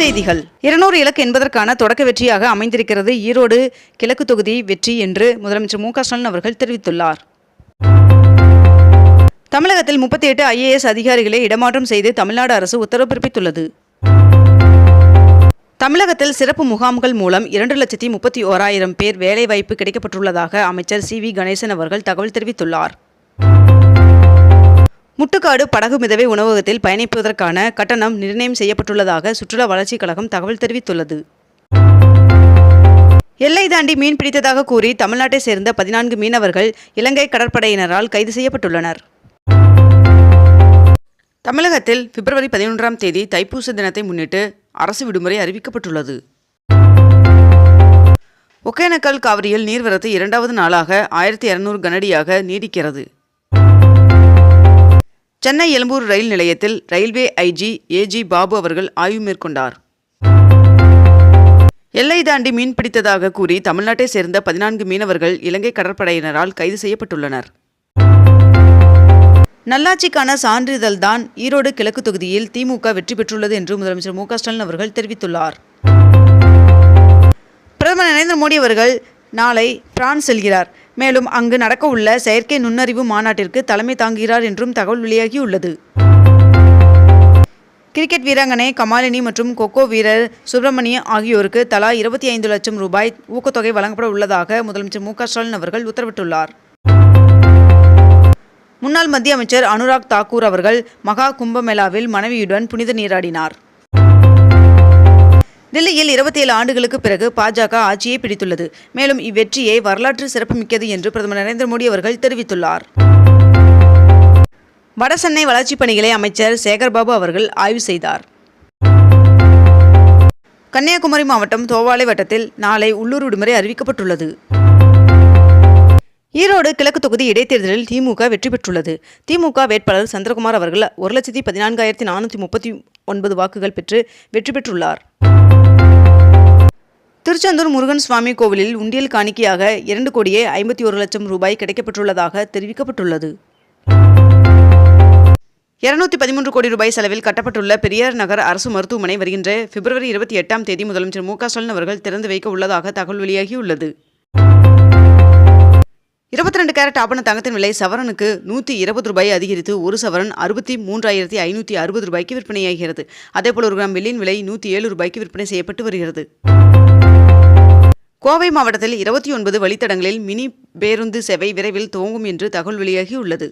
செய்திகள். இருநூறு இலக்கு என்பதற்கான தொடக்க வெற்றியாக அமைந்திருக்கிறது ஈரோடு கிழக்கு தொகுதி வெற்றி என்று முதலமைச்சர் மு க ஸ்டாலின் அவர்கள் தெரிவித்துள்ளார். தமிழகத்தில் முப்பத்தி எட்டு ஐஏஎஸ் அதிகாரிகளை இடமாற்றம் செய்து தமிழ்நாடு அரசு உத்தரவு பிறப்பித்துள்ளது. தமிழகத்தில் சிறப்பு முகாம்கள் மூலம் இரண்டு லட்சத்தி முப்பத்தி ஓராயிரம் பேர் வேலைவாய்ப்பு கிடைக்கப்பட்டுள்ளதாக அமைச்சர் சி வி கணேசன் அவர்கள் தகவல் தெரிவித்துள்ளார். முட்டுக்காடு படகு மிதவை உணவகத்தில் பயணிப்பதற்கான கட்டணம் நிர்ணயம் செய்யப்பட்டுள்ளதாக சுற்றுலா வளர்ச்சிக் கழகம் தகவல் தெரிவித்துள்ளது. எல்லை தாண்டி மீன் பிடித்ததாக கூறி தமிழ்நாட்டை சேர்ந்த பதினான்கு மீனவர்கள் இலங்கை கடற்படையினரால் கைது செய்யப்பட்டுள்ளனர். தமிழகத்தில் பிப்ரவரி பதினொன்றாம் தேதி தைப்பூச தினத்தை முன்னிட்டு அரசு விடுமுறை அறிவிக்கப்பட்டுள்ளது. ஒகேனக்கல் காவிரியில் நீர்வரத்து இரண்டாவது நாளாக ஆயிரத்தி இருநூறு கனடியாக நீடிக்கிறது. சென்னை எழும்பூர் ரயில் நிலையத்தில் ரயில்வே ஐஜி ஏஜி பாபு அவர்கள் ஆய்வு மேற்கொண்டார். எல்லை தாண்டி மீன் பிடித்ததாக கூறி தமிழ்நாட்டை சேர்ந்த பதினான்கு மீனவர்கள் இலங்கை கடற்படையினரால் கைது செய்யப்பட்டுள்ளனர். நல்லாட்சிக்கான சான்றிதழ்தான் ஈரோடு கிழக்கு தொகுதியில் திமுக வெற்றி பெற்றுள்ளது என்று முதலமைச்சர் மு ஸ்டாலின் அவர்கள் தெரிவித்துள்ளார். பிரதமர் நரேந்திர மோடி அவர்கள் நாளை பிரான்ஸ் செல்கிறார். மேலும் அங்கு நடக்கவுள்ள செயற்கை நுண்ணறிவு மாநாட்டிற்கு தலைமை தாங்குகிறார் என்றும் தகவல் வெளியாகியுள்ளது. கிரிக்கெட் வீராங்கனை கமாலினி மற்றும் கொக்கோ வீரர் சுப்பிரமணிய ஆகியோருக்கு தலா இருபத்தி ஐந்து லட்சம் ரூபாய் ஊக்கத்தொகை வழங்கப்பட உள்ளதாக முதலமைச்சர் மு ஸ்டாலின் அவர்கள் உத்தரவிட்டுள்ளார். முன்னாள் மத்திய அமைச்சர் அனுராக் தாக்கூர் அவர்கள் மகா கும்பமேளாவில் மனைவியுடன் புனித நீராடினார். டெல்லியில் இருபத்தி ஏழு ஆண்டுகளுக்கு பிறகு பாஜக ஆட்சியை பிடித்துள்ளது. மேலும் இவ்வெற்றியை வரலாற்று சிறப்புமிக்கது என்று பிரதமர் நரேந்திர மோடி அவர்கள் தெரிவித்துள்ளார். வடசென்னை வளர்ச்சிப் பணிகளை அமைச்சர் சேகர்பாபு அவர்கள் ஆய்வு செய்தார். கன்னியாகுமரி மாவட்டம் தோவாளை வட்டத்தில் நாளை உள்ளூர் விடுமுறை அறிவிக்கப்பட்டுள்ளது. ஈரோடு கிழக்கு தொகுதி இடைத்தேர்தலில் திமுக வெற்றி பெற்றுள்ளது. திமுக வேட்பாளர் சந்திரகுமார் அவர்கள் ஒரு லட்சத்தி பதினான்காயிரத்தி நானூற்றி முப்பத்தி ஒன்பது வாக்குகள் பெற்று வெற்றி பெற்றுள்ளார். திருச்செந்தூர் முருகன் சுவாமி கோவிலில் உண்டியல் காணிக்கையாக இரண்டு கோடியே ஐம்பத்தி ஒரு லட்சம் ரூபாய் கிடைக்கப்பட்டுள்ளதாக தெரிவிக்கப்பட்டுள்ளது. இருநூத்தி பதிமூன்று கோடி ரூபாய் செலவில் கட்டப்பட்டுள்ள பெரியார் நகர் அரசு மருத்துவமனை வருகின்ற பிப்ரவரி இருபத்தி எட்டாம் தேதி முதலமைச்சர் மு க ஸ்டாலின் அவர்கள் திறந்து வைக்க உள்ளதாக தகவல் வெளியாகியுள்ளது. இருபத்தி ரெண்டு கேரட் ஆபண தங்கத்தின் விலை சவரனுக்கு நூற்றி இருபது ரூபாய் அதிகரித்து ஒரு சவரன் அறுபத்தி மூன்றாயிரத்தி ஐநூற்றி அறுபது ரூபாய்க்கு விற்பனையாகிறது. அதேபோல் ஒரு கிராம் வெள்ளியின் விலை நூற்றி ஏழு ரூபாய்க்கு விற்பனை செய்யப்பட்டு வருகிறது. கோவை மாவட்டத்தில் இருபத்தி ஒன்பது வழித்தடங்களில் மினி பேருந்து சேவை விரைவில் துவங்கும் என்று தகவல் வெளியாகியுள்ளது.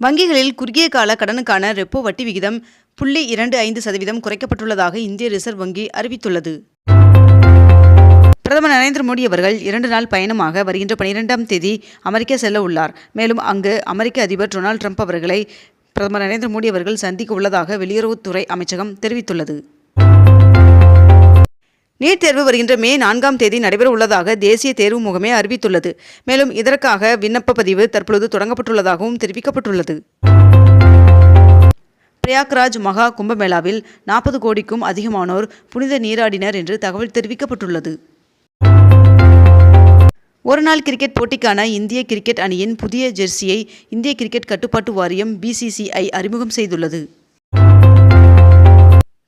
வங்கிகளில் குறுகிய கால கடனுக்கான ரெப்போ வட்டி விகிதம் புள்ளி இரண்டு ஐந்து சதவீதம் குறைக்கப்பட்டுள்ளதாக இந்திய ரிசர்வ் வங்கி அறிவித்துள்ளது. பிரதமர் நரேந்திர மோடி அவர்கள் இரண்டு நாள் பயணமாக வருகின்ற பனிரெண்டாம் தேதி அமெரிக்கா செல்ல உள்ளார். மேலும் அங்கு அமெரிக்க அதிபர் டொனால்ட் ட்ரம்ப் அவர்களை பிரதமர் நரேந்திர மோடி அவர்கள் சந்திக்க உள்ளதாக வெளியுறவுத்துறை அமைச்சகம் தெரிவித்துள்ளது. நீட் தேர்வு வருகின்ற மே நான்காம் தேதி நடைபெற உள்ளதாக தேசிய தேர்வு முகமே அறிவித்துள்ளது. மேலும் இதற்காக விண்ணப்ப பதிவு தற்பொழுது தொடங்கப்பட்டுள்ளதாகவும் தெரிவிக்கப்பட்டுள்ளது. பிரயாக்ராஜ் மகா கும்பமேளாவில் நாற்பது கோடிக்கும் அதிகமானோர் புனித நீராடினர் என்று தகவல் தெரிவிக்கப்பட்டுள்ளது. ஒருநாள் கிரிக்கெட் போட்டிக்கான இந்திய கிரிக்கெட் அணியின் புதிய ஜெர்சியை இந்திய கிரிக்கெட் கட்டுப்பாட்டு வாரியம் பிசிசிஐ அறிமுகம் செய்துள்ளது.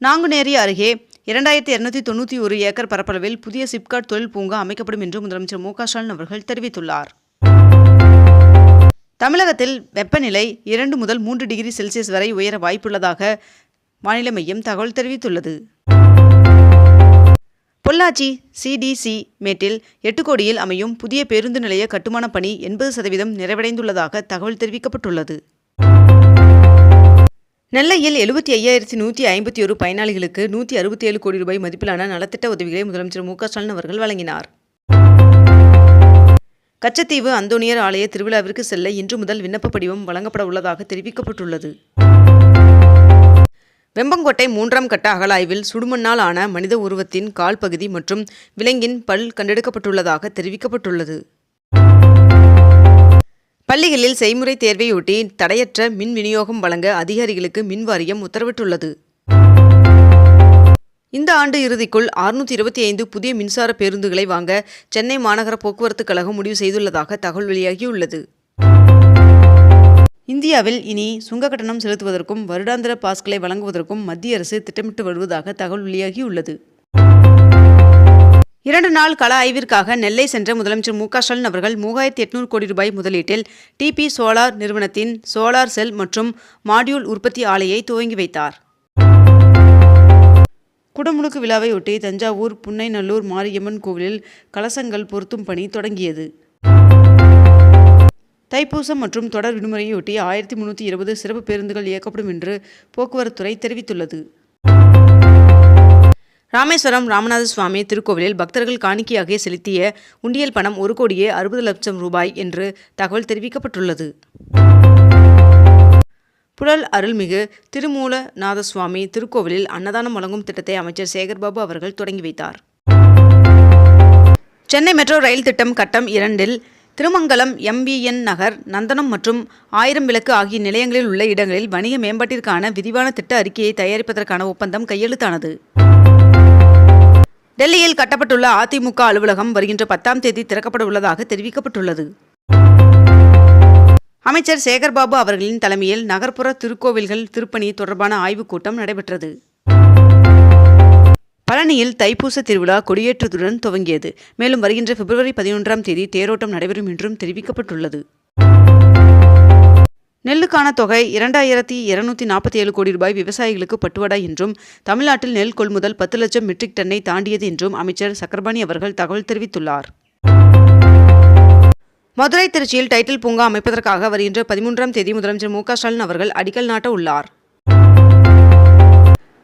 நாங்குநேரி அருகே இரண்டாயிரத்தி இருநூத்தி தொண்ணூற்றி ஒரு ஏக்கர் பரப்பளவில் புதிய சிப்காட் தொழில் பூங்கா அமைக்கப்படும் என்று முதலமைச்சர் மு க ஸ்டாலின் அவர்கள் தெரிவித்துள்ளார். தமிழகத்தில் வெப்பநிலை இரண்டு முதல் மூன்று டிகிரி செல்சியஸ் வரை உயர வாய்ப்புள்ளதாக வானிலை மையம் தகவல் தெரிவித்துள்ளது. பொள்ளாச்சி சிடிசி மேட்டில் எட்டு கோடியில் அமையும் புதிய பேருந்து நிலைய கட்டுமான பணி எண்பது சதவீதம் நிறைவடைந்துள்ளதாக தகவல் தெரிவிக்கப்பட்டுள்ளது. நெல்லையில் எழுபத்தி ஐயாயிரத்தி நூற்றி ஐம்பத்தி ஒரு பயனாளிகளுக்கு நூற்றி அறுபத்தி ஏழு கோடி ரூபாய் மதிப்பிலான நலத்திட்ட உதவிகளை முதலமைச்சர் மு க ஸ்டாலின் அவர்கள் வழங்கினார். கச்சத்தீவு அந்தோனியர் ஆலய திருவிழாவிற்கு செல்ல இன்று முதல் விண்ணப்ப படிவம் வழங்கப்பட உள்ளதாக தெரிவிக்கப்பட்டுள்ளது. வெம்பங்கோட்டை மூன்றாம் கட்ட அகலாய்வில் சுடுமண்ணால் ஆன மனித உருவத்தின் கால் பகுதி மற்றும் விலங்கின் பல் கண்டெடுக்கப்பட்டுள்ளதாக தெரிவிக்கப்பட்டுள்ளது. பள்ளிகளில் செய்முறை தேர்வையொட்டி தடையற்ற மின் விநியோகம் வழங்க அதிகாரிகளுக்கு மின் வாரியம் உத்தரவிட்டுள்ளது. இந்த ஆண்டு இறுதிக்குள் அறுநூற்றி இருபத்தி ஐந்து புதிய மின்சார பேருந்துகளை வாங்க சென்னை மாநகர போக்குவரத்து கழகம் முடிவு செய்துள்ளதாக தகவல் வெளியாகியுள்ளது. இந்தியாவில் இனி சுங்க கட்டணம் செலுத்துவதற்கும் வருடாந்திர பாஸ்களை வழங்குவதற்கும் மத்திய அரசு திட்டமிட்டு வருவதாக தகவல் வெளியாகியுள்ளது. இரண்டு நாள் கள ஆய்விற்காக நெல்லை சென்ற முதலமைச்சர் மு க ஸ்டாலின் அவர்கள் மூவாயிரத்தி எட்நூறு கோடி ரூபாய் முதலீட்டில் டிபி சோலார் நிறுவனத்தின் சோலார் செல் மற்றும் மாடியூல் உற்பத்தி ஆலையை துவங்கி வைத்தார். குடமுழுக்கு விழாவையொட்டி தஞ்சாவூர் புன்னைநல்லூர் மாரியம்மன் கோவிலில் கலசங்கள் பொருத்தும் பணி தொடங்கியது. தைப்பூசம் மற்றும் தொடர் விடுமுறையொட்டி ஆயிரத்தி முன்னூற்றி இருபது சிறப்பு பேருந்துகள் இயக்கப்படும் என்று போக்குவரத்துறை தெரிவித்துள்ளது. ராமேஸ்வரம் ராமநாத சுவாமி திருக்கோவிலில் பக்தர்கள் காணிக்கையாக செலுத்திய உண்டியல் பணம் ஒரு கோடியே அறுபது லட்சம் ரூபாய் என்று தகவல் தெரிவிக்கப்பட்டுள்ளது. புழல் அருள்மிகு திருமூலநாத சுவாமி திருக்கோவிலில் அன்னதானம் வழங்கும் திட்டத்தை அமைச்சர் சேகர்பாபு அவர்கள் தொடங்கி வைத்தார். சென்னை மெட்ரோ ரயில் திட்டம் கட்டம் இரண்டில் திருமங்கலம் எம்பிஎன் நகர் நந்தனம் மற்றும் ஆயிரம் விளக்கு ஆகிய நிலையங்களில் உள்ள இடங்களில் வணிக மேம்பாட்டிற்கான விரிவான திட்ட அறிக்கையை தயாரிப்பதற்கான ஒப்பந்தம் கையெழுத்தானது. டெல்லியில் கட்டப்பட்டுள்ள அதிமுக அலுவலகம் வருகின்ற பத்தாம் தேதி திறக்கப்பட உள்ளதாக தெரிவிக்கப்பட்டுள்ளது. அமைச்சர் சேகர்பாபு அவர்களின் தலைமையில் நகர்ப்புற திருக்கோவில்கள் திருப்பணி தொடர்பான ஆய்வுக் கூட்டம் நடைபெற்றது. பழனியில் தைப்பூச திருவிழா கொடியேற்றத்துடன் துவங்கியது. மேலும் வருகின்ற பிப்ரவரி பதினொன்றாம் தேதி தேரோட்டம் நடைபெறும் என்றும் தெரிவிக்கப்பட்டுள்ளது. நெல்லுக்கான தொகை இரண்டாயிரத்தி இருநூத்தி நாற்பத்தி ஏழு கோடி ரூபாய் விவசாயிகளுக்கு பட்டுவடா என்றும் தமிழ்நாட்டில் நெல் கொள்முதல் பத்து லட்சம் மெட்ரிக் டன்னை தாண்டியது என்றும் அமைச்சர் சக்கரபாணி அவர்கள் தகவல் தெரிவித்துள்ளார். மதுரை திருச்சியில் டைட்டில் பூங்கா அமைப்பதற்காக வருகின்ற பதிமூன்றாம் தேதி முதலமைச்சர் மு ஸ்டாலின் அவர்கள் அடிக்கல் நாட்ட உள்ளார்.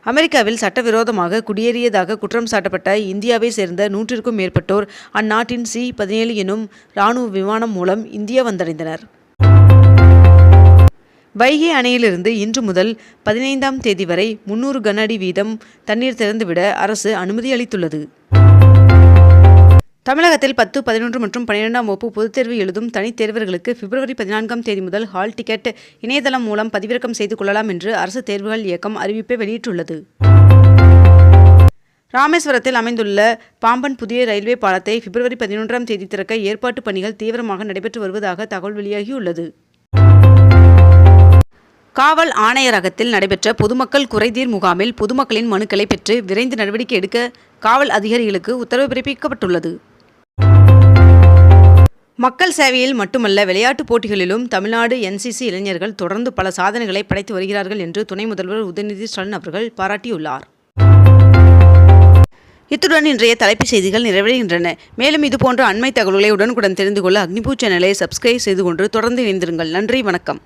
அமெரிக்காவில் சட்டவிரோதமாக குடியேறியதாக குற்றம் சாட்டப்பட்ட இந்தியாவை சேர்ந்த நூற்றிற்கும் மேற்பட்டோர் அந்நாட்டின் சி பதினேழு எனும் இராணுவ விமானம் மூலம் இந்தியா வந்தடைந்தனர். வைகை அணையிலிருந்து இன்று முதல் பதினைந்தாம் தேதி வரை முன்னூறு கன அடி வீதம் தண்ணீர் திறந்துவிட அரசு அனுமதி அளித்துள்ளது. தமிழகத்தில் பத்து பதினொன்று மற்றும் பன்னிரெண்டாம் வகுப்பு பொதுத் தேர்வு எழுதும் தனித் தேர்வர்களுக்கு பிப்ரவரி பதினான்காம் தேதி முதல் ஹால் டிக்கெட் இணையதளம் மூலம் பதிவிறக்கம் செய்து கொள்ளலாம் என்று அரசு தேர்வுகள் இயக்கம் அறிவிப்பை வெளியிட்டுள்ளது. ராமேஸ்வரத்தில் அமைந்துள்ள பாம்பன் புதிய ரயில்வே பாலத்தை பிப்ரவரி பதினொன்றாம் தேதி திறக்க ஏற்பாட்டு பணிகள் தீவிரமாக நடைபெற்று வருவதாக தகவல் வெளியாகியுள்ளது. காவல் ஆணையரகத்தில் நடைபெற்ற பொதுமக்கள் குறைதீர் முகாமில் பொதுமக்களின் மனுக்களை பெற்று விரைந்து நடவடிக்கை எடுக்க காவல் அதிகாரிகளுக்கு உத்தரவு பிறப்பிக்கப்பட்டுள்ளது. மக்கள் சேவையில் மட்டுமல்ல விளையாட்டுப் போட்டிகளிலும் தமிழ்நாடு என்சிசி இளைஞர்கள் தொடர்ந்து பல சாதனைகளை படைத்து வருகிறார்கள் என்று துணை முதல்வர் உதயநிதி ஸ்டாலின் அவர்கள் பாராட்டியுள்ளார். இத்துடன் இன்றைய தலைப்புச் செய்திகள் நிறைவடைகின்றன. மேலும் இதுபோன்ற அண்மை தகவல்களை உடனுக்குடன் தெரிந்து கொள்ள அக்னிபூ சேனலை சப்ஸ்கிரைப் செய்து கொண்டு தொடர்ந்து இணைந்திருங்கள். நன்றி வணக்கம்.